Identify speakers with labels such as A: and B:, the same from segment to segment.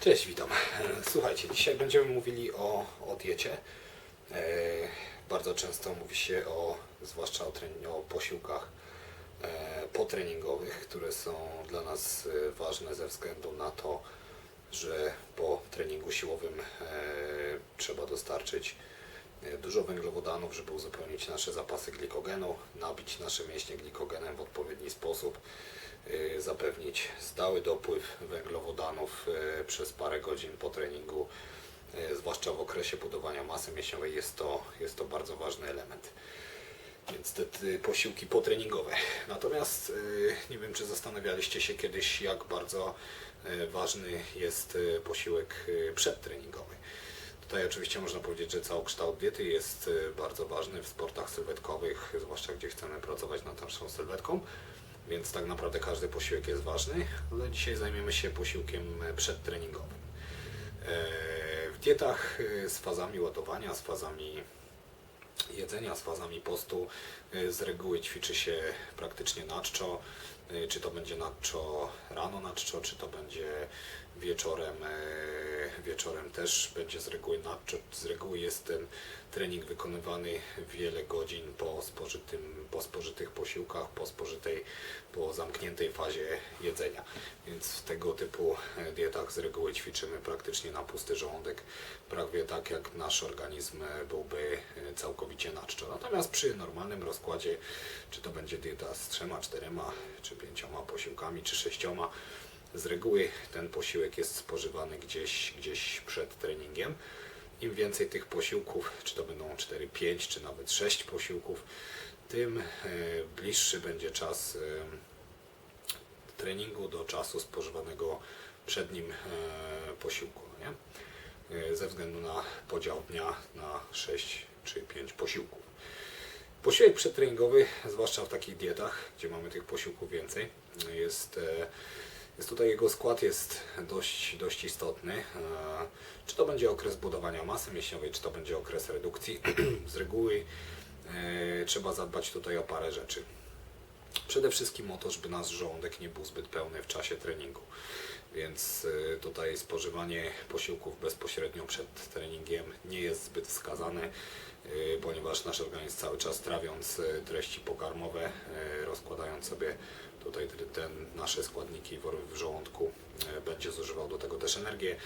A: Cześć, witam. Słuchajcie, dzisiaj będziemy mówili o, o diecie. E, bardzo często mówi się o, zwłaszcza o, trening, o posiłkach e, potreningowych, które są dla nas e, ważne ze względu na to, że po treningu siłowym trzeba dostarczyć dużo węglowodanów, żeby uzupełnić nasze zapasy glikogenu, nabić nasze mięśnie glikogenem w odpowiedni sposób, e, zapewnić stały dopływ węglowodanów e, przez parę godzin po treningu, e, zwłaszcza w okresie budowania masy mięśniowej jest to, jest to bardzo ważny element. Więc te, te posiłki potreningowe. Natomiast y, nie wiem, czy zastanawialiście się kiedyś, jak bardzo y, ważny jest y, posiłek y, przedtreningowy. Tutaj oczywiście można powiedzieć, że całokształt diety jest y, bardzo ważny w sportach sylwetkowych, zwłaszcza gdzie chcemy pracować nad naszą sylwetką, więc tak naprawdę każdy posiłek jest ważny, ale dzisiaj zajmiemy się posiłkiem e, przedtreningowym. E, W dietach y, z fazami ładowania, z fazami jedzenia z fazami postu z reguły ćwiczy się praktycznie na czczo. Czy to będzie na czczo rano na czczo, czy to będzie wieczorem. y, Wieczorem też będzie z reguły na czczo. Z reguły jest ten trening wykonywany wiele godzin po, spożytym, po spożytych posiłkach, po spożytej, po zamkniętej fazie jedzenia. Więc w tego typu e, dietach z reguły ćwiczymy praktycznie na pusty żołądek, prawie tak jak nasz organizm e, byłby e, całkowicie na czczo. Natomiast przy normalnym rozkładzie, czy to będzie dieta z trzema, czterema, czy pięcioma posiłkami, czy sześcioma, z reguły ten posiłek jest spożywany gdzieś, gdzieś przed treningiem. Im więcej tych posiłków, czy to będą 4, 5, czy nawet 6 posiłków, tym e, bliższy będzie czas e, treningu do czasu spożywanego przed nim e, posiłku. Nie? Ze względu na podział dnia na 6 czy 5 posiłków. Posiłek przedtreningowy, zwłaszcza w takich dietach, gdzie mamy tych posiłków więcej, jest, jest tutaj jego skład jest dość, dość istotny. E, Czy to będzie okres budowania masy mięśniowej, czy to będzie okres redukcji, z reguły e, trzeba zadbać tutaj o parę rzeczy. Przede wszystkim o to, żeby nasz żołądek nie był zbyt pełny w czasie treningu. Więc y, tutaj spożywanie posiłków bezpośrednio przed treningiem nie jest zbyt wskazane, y, ponieważ nasz organizm cały czas trawiąc y, treści pokarmowe, rozkładając sobie tutaj te- nasze składniki w, żołądku, będzie zużywał do tego też energię,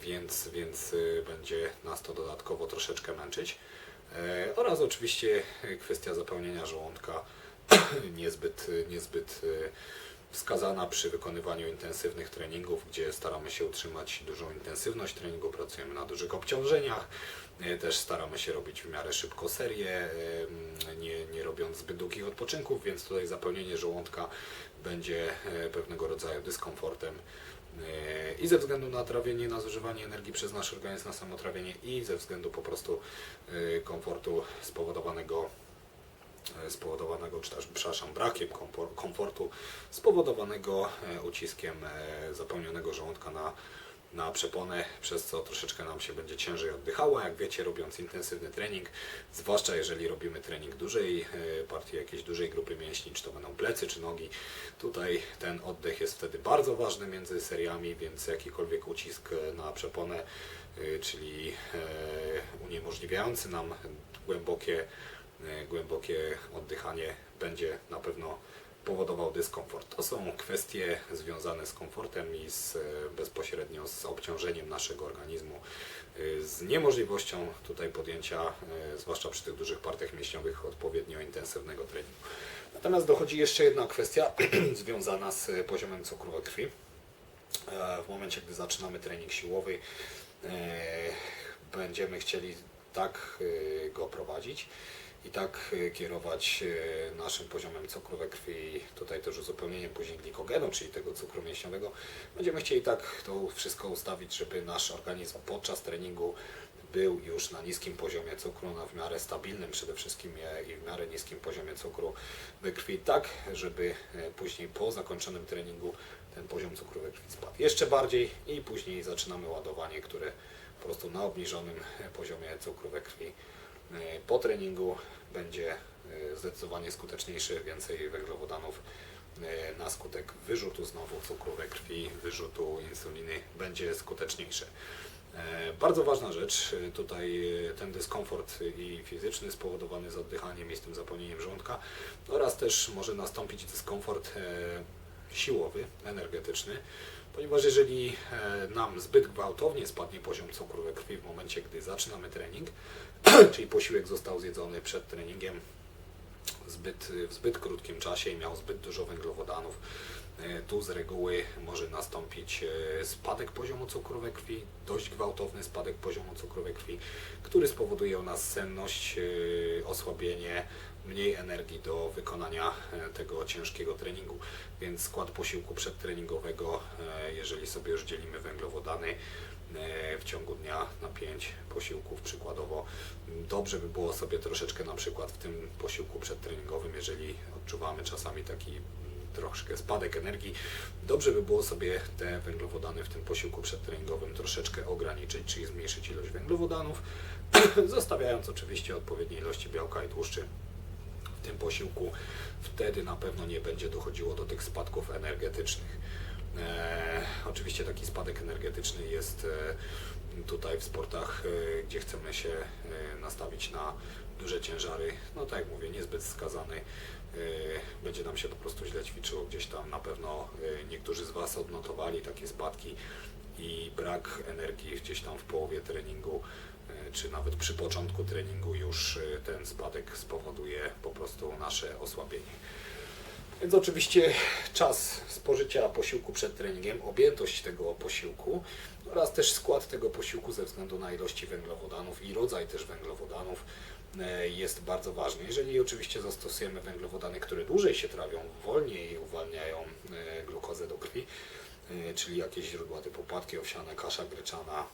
A: więc, więc będzie nas to dodatkowo troszeczkę męczyć. E, Oraz oczywiście kwestia zapełnienia żołądka niezbyt, niezbyt wskazana przy wykonywaniu intensywnych treningów, gdzie staramy się utrzymać dużą intensywność treningu, pracujemy na dużych obciążeniach, y, też staramy się robić w miarę szybko serię, mm, nie, nie robiąc zbyt długich odpoczynków, więc tutaj zapełnienie żołądka będzie y, pewnego rodzaju dyskomfortem y, i ze względu na trawienie, na zużywanie energii przez nasz organizm, na samotrawienie i ze względu po prostu komfortu spowodowanego e, spowodowanego, czy też, przepraszam, brakiem komfortu spowodowanego e, uciskiem e, zapełnionego żołądka na, na przeponę, przez co troszeczkę nam się będzie ciężej oddychało. Jak wiecie, robiąc intensywny trening, zwłaszcza jeżeli robimy trening dużej e, partii, jakiejś dużej grupy mięśni, czy to będą plecy, czy nogi, tutaj ten oddech jest wtedy bardzo ważny między seriami, więc jakikolwiek ucisk e, na przeponę, e, czyli e, uniemożliwiający nam głębokie e, głębokie oddychanie będzie na pewno powodował dyskomfort. To są kwestie związane z komfortem i z, e, bezpośrednio z obciążeniem naszego organizmu, e, z niemożliwością tutaj podjęcia, e, zwłaszcza przy tych dużych partiach mięśniowych, odpowiednio intensywnego treningu. Natomiast dochodzi jeszcze jedna kwestia związana z poziomem cukru we krwi. E, W momencie, gdy zaczynamy trening siłowy, e, będziemy chcieli tak e, go prowadzić i tak e, kierować e, naszym poziomem cukru we krwi, tutaj też uzupełnieniem później glikogenu, czyli tego cukru mięśniowego. Będziemy chcieli tak to wszystko ustawić, żeby nasz organizm podczas treningu był już na niskim poziomie cukru, na w miarę stabilnym przede wszystkim e, i w miarę niskim poziomie cukru we krwi, tak żeby później po zakończonym treningu ten poziom cukru we krwi spadł jeszcze bardziej i później zaczynamy ładowanie, które po prostu na obniżonym poziomie cukru we krwi po treningu będzie e, zdecydowanie skuteczniejszy, więcej węglowodanów e, na skutek wyrzutu znowu cukru we krwi, wyrzutu insuliny będzie skuteczniejsze. E, Bardzo ważna rzecz, e, tutaj e, ten dyskomfort i fizyczny spowodowany z oddychaniem i z tym zapełnieniem żołądka oraz też może nastąpić dyskomfort e, siłowy, energetyczny, ponieważ jeżeli e, nam zbyt gwałtownie spadnie poziom cukru we krwi w momencie, gdy zaczynamy trening, czyli posiłek został zjedzony przed treningiem zbyt, w zbyt krótkim czasie i miał zbyt dużo węglowodanów, e, tu z reguły może nastąpić e, spadek poziomu cukru we krwi, dość gwałtowny spadek poziomu cukru we krwi, który spowoduje u nas senność, e, osłabienie, mniej energii do wykonania tego ciężkiego treningu. Więc skład posiłku przedtreningowego, jeżeli sobie już dzielimy węglowodany w ciągu dnia na 5 posiłków przykładowo, dobrze by było sobie troszeczkę na przykład w tym posiłku przedtreningowym, jeżeli odczuwamy czasami taki mm, troszkę spadek energii, dobrze by było sobie te węglowodany w tym posiłku przedtreningowym troszeczkę ograniczyć, czyli zmniejszyć ilość węglowodanów, zostawiając oczywiście odpowiednie ilości białka i tłuszczy w tym posiłku, wtedy na pewno nie będzie dochodziło do tych spadków energetycznych. E, oczywiście taki spadek energetyczny jest e, tutaj w sportach, e, gdzie chcemy się e, nastawić na duże ciężary, no tak jak mówię, niezbyt skazany. E, będzie nam się po prostu źle ćwiczyło gdzieś tam. Na pewno niektórzy z Was odnotowali takie spadki i brak energii gdzieś tam w połowie treningu czy nawet przy początku treningu już ten spadek spowoduje po prostu nasze osłabienie. Więc oczywiście czas spożycia posiłku przed treningiem, objętość tego posiłku oraz też skład tego posiłku ze względu na ilości węglowodanów i rodzaj też węglowodanów e, jest bardzo ważny. Jeżeli oczywiście zastosujemy węglowodany, które dłużej się trawią, wolniej uwalniają e, glukozę do krwi, e, czyli jakieś źródła typu płatki owsiane, kasza gryczana,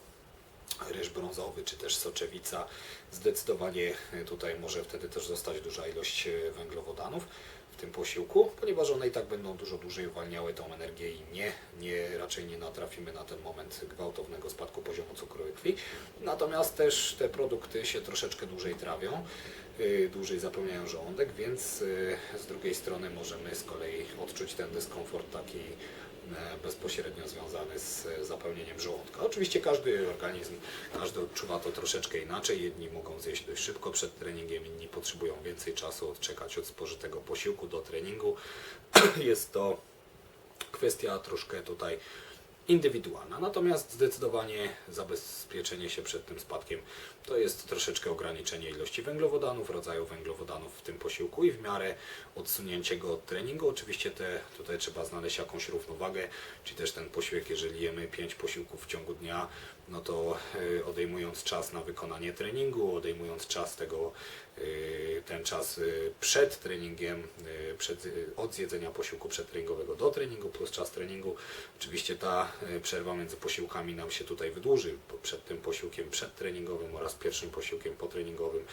A: ryż brązowy czy też soczewica, zdecydowanie e, tutaj może wtedy też zostać duża ilość e, węglowodanów w tym posiłku, ponieważ one i tak będą dużo dłużej uwalniały tą energię i nie, nie raczej nie natrafimy na ten moment gwałtownego spadku poziomu cukru we krwi. Natomiast też te produkty się troszeczkę dłużej trawią, e, dłużej zapełniają żołądek, więc z drugiej strony możemy z kolei odczuć ten dyskomfort taki bezpośrednio związany z e, zapełnieniem żołądka. Oczywiście każdy organizm, każdy odczuwa to troszeczkę inaczej. Jedni mogą zjeść dość szybko przed treningiem, inni potrzebują więcej czasu odczekać od spożytego posiłku do treningu. Jest to kwestia troszkę tutaj indywidualna. Natomiast zdecydowanie zabezpieczenie się przed tym spadkiem to jest troszeczkę ograniczenie ilości węglowodanów, rodzaju węglowodanów w tym posiłku i w miarę odsunięcie go od treningu. Oczywiście te, tutaj trzeba znaleźć jakąś równowagę, czy też ten posiłek, jeżeli jemy 5 posiłków w ciągu dnia, no to y, odejmując czas na wykonanie treningu, odejmując czas tego, y, ten czas y, przed treningiem, przed, od zjedzenia posiłku przedtreningowego do treningu plus czas treningu. Oczywiście ta przerwa między posiłkami nam się tutaj wydłuży przed tym posiłkiem przedtreningowym oraz pierwszym posiłkiem potreningowym.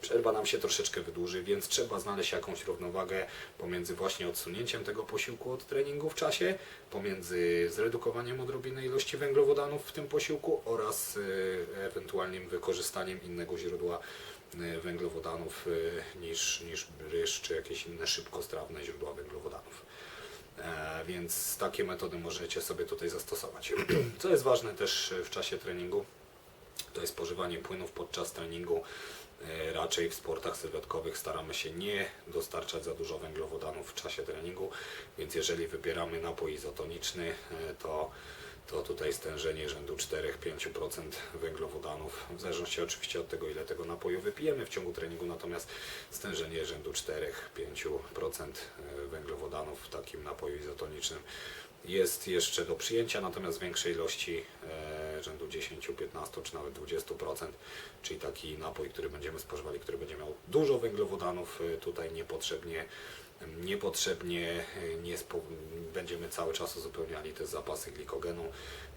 A: Przerwa nam się troszeczkę wydłuży, więc trzeba znaleźć jakąś równowagę pomiędzy właśnie odsunięciem tego posiłku od treningu w czasie, pomiędzy zredukowaniem odrobiny ilości węglowodanów w tym posiłku oraz y, ewentualnym wykorzystaniem innego źródła y, węglowodanów y, niż, niż ryż czy jakieś inne szybkostrawne źródła węglowodanów. E, Więc takie metody możecie sobie tutaj zastosować. Co jest ważne też w czasie treningu, to jest spożywanie płynów podczas treningu. E, Raczej w sportach sylwetkowych staramy się nie dostarczać za dużo węglowodanów w czasie treningu, więc jeżeli wybieramy napój izotoniczny, e, to, to tutaj stężenie rzędu 4-5% węglowodanów, w zależności oczywiście od tego, ile tego napoju wypijemy w ciągu treningu, natomiast stężenie rzędu 4-5% węglowodanów w takim napoju izotonicznym jest jeszcze do przyjęcia, natomiast większej ilości e, rzędu 10, 15 czy nawet 20%, czyli taki napój, który będziemy spożywali, który będzie miał dużo węglowodanów, e, tutaj niepotrzebnie niepotrzebnie e, nie będziemy cały czas uzupełniali te zapasy glikogenu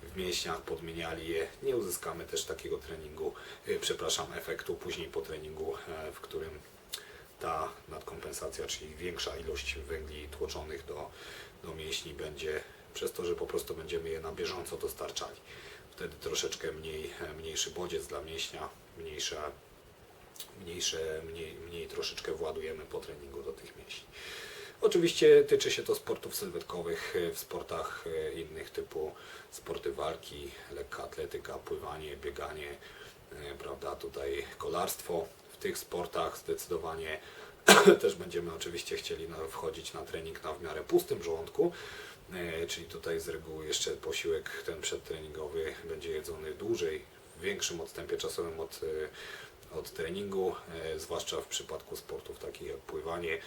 A: w mięśniach, podmieniali je, nie uzyskamy też takiego treningu, przepraszam, efektu później po treningu, w którym ta nadkompensacja, czyli większa ilość węgli tłoczonych do, do mięśni będzie przez to, że po prostu będziemy je na bieżąco dostarczali. Wtedy troszeczkę mniej, mniejszy bodziec dla mięśnia, mniejsza, mniejsze, mniej, mniej troszeczkę władujemy po treningu do tych mięśni. Oczywiście tyczy się to sportów sylwetkowych, w sportach e, innych typu sporty walki, lekka atletyka, pływanie, bieganie, e, prawda, tutaj kolarstwo. W tych sportach zdecydowanie też będziemy oczywiście chcieli wchodzić na trening na w miarę pustym żołądku, e, czyli tutaj z reguły jeszcze posiłek ten przedtreningowy będzie jedzony dłużej, w większym odstępie czasowym od, e, od treningu, e, zwłaszcza w przypadku sportów takich jak pływanie,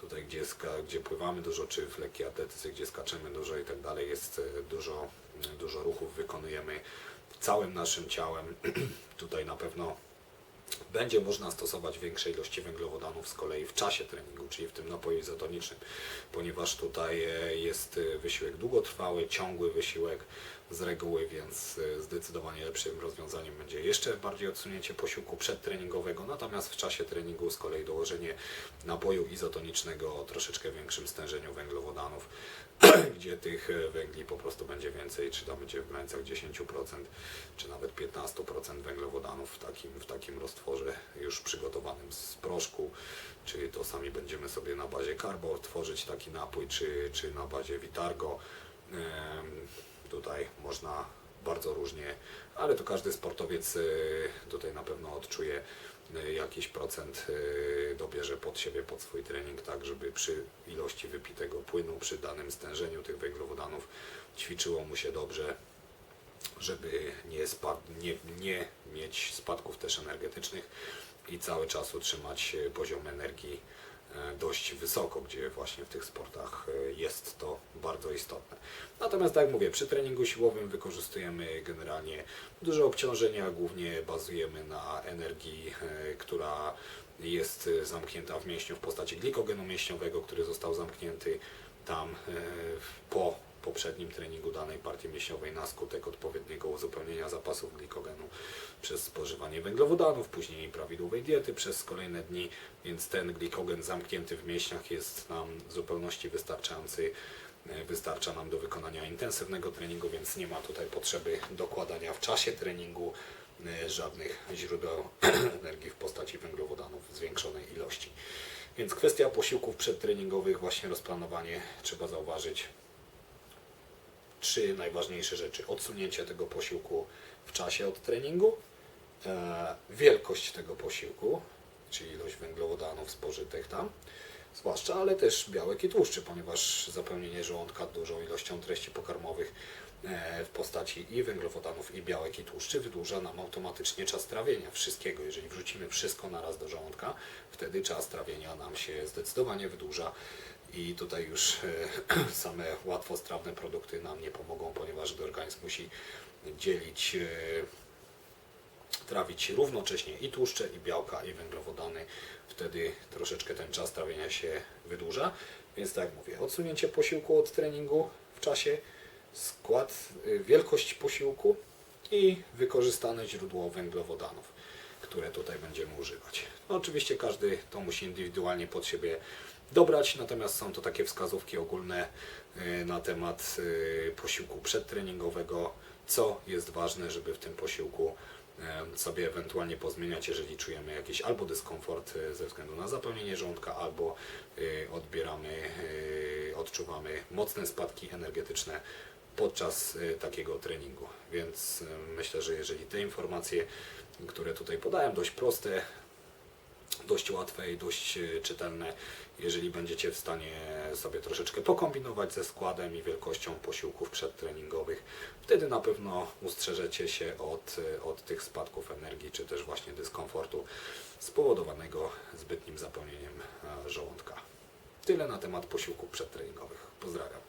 A: tutaj gdzie, gdzie pływamy dużo, czy w lekkiej atletyce, gdzie skaczemy dużo i tak dalej, jest dużo, dużo ruchów wykonujemy całym naszym ciałem. tutaj na pewno będzie można stosować większe ilości węglowodanów z kolei w czasie treningu, czyli w tym napoju izotonicznym, ponieważ tutaj e, jest e, wysiłek długotrwały, ciągły wysiłek z reguły, więc e, zdecydowanie lepszym rozwiązaniem będzie jeszcze bardziej odsunięcie posiłku przedtreningowego, natomiast w czasie treningu z kolei dołożenie napoju izotonicznego o troszeczkę większym stężeniu węglowodanów, gdzie tych węgli po prostu będzie więcej, czy tam będzie w granicach 10%, czy nawet 15% węglowodanów w takim, w takim roztworze już przygotowanym z proszku, czyli to sami będziemy sobie na bazie carbo tworzyć taki napój, czy, czy na bazie Vitargo. Tutaj można bardzo różnie, ale to każdy sportowiec y, tutaj na pewno odczuje y, jakiś procent y, dobierze pod siebie, pod swój trening, tak żeby przy ilości wypitego płynu, przy danym stężeniu tych węglowodanów ćwiczyło mu się dobrze, żeby nie, spad, nie, nie mieć spadków też energetycznych i cały czas utrzymać e, poziom energii e, dość wysoko, gdzie właśnie w tych sportach e, jest to bardzo istotne. Natomiast tak jak mówię, przy treningu siłowym wykorzystujemy generalnie duże obciążenia, głównie bazujemy na energii, która jest zamknięta w mięśniu w postaci glikogenu mięśniowego, który został zamknięty tam po poprzednim treningu danej partii mięśniowej na skutek odpowiedniego uzupełnienia zapasów glikogenu przez spożywanie węglowodanów, później prawidłowej diety przez kolejne dni, więc ten glikogen zamknięty w mięśniach jest nam w zupełności wystarczający. E, Wystarcza nam do wykonania intensywnego treningu, więc nie ma tutaj potrzeby dokładania w czasie treningu e, żadnych źródeł energii w postaci węglowodanów w zwiększonej ilości. Więc kwestia posiłków przedtreningowych, właśnie rozplanowanie, trzeba zauważyć, trzy najważniejsze rzeczy. Odsunięcie tego posiłku w czasie od treningu, e, wielkość tego posiłku, czyli ilość węglowodanów spożytych tam, zwłaszcza, ale też białek i tłuszczy, ponieważ zapełnienie żołądka dużą ilością treści pokarmowych e, w postaci i węglowodanów, i białek, i tłuszczy wydłuża nam automatycznie czas trawienia wszystkiego. Jeżeli wrzucimy wszystko naraz do żołądka, wtedy czas trawienia nam się zdecydowanie wydłuża i tutaj już e, same łatwostrawne produkty nam nie pomogą, ponieważ gdy organizm musi dzielić, e, trawić równocześnie i tłuszcze, i białka, i węglowodany, wtedy troszeczkę ten czas trawienia się wydłuża. Więc tak jak mówię, odsunięcie posiłku od treningu w czasie, skład, e, wielkość posiłku i wykorzystane źródło węglowodanów, które tutaj będziemy używać. No, oczywiście każdy to musi indywidualnie pod siebie dobrać, natomiast są to takie wskazówki ogólne y, na temat y, posiłku przedtreningowego, co jest ważne, żeby w tym posiłku y, sobie ewentualnie pozmieniać, jeżeli czujemy jakiś albo dyskomfort ze względu na zapełnienie żołądka, albo odbieramy, odczuwamy mocne spadki energetyczne podczas takiego treningu. Więc myślę, że jeżeli te informacje, które tutaj podałem, dość proste, dość łatwe i dość e, czytelne. Jeżeli będziecie w stanie sobie troszeczkę pokombinować ze składem i wielkością posiłków przedtreningowych, wtedy na pewno ustrzeżecie się od, e, od tych spadków energii, czy też właśnie dyskomfortu spowodowanego zbytnim zapełnieniem e, żołądka. Tyle na temat posiłków przedtreningowych. Pozdrawiam.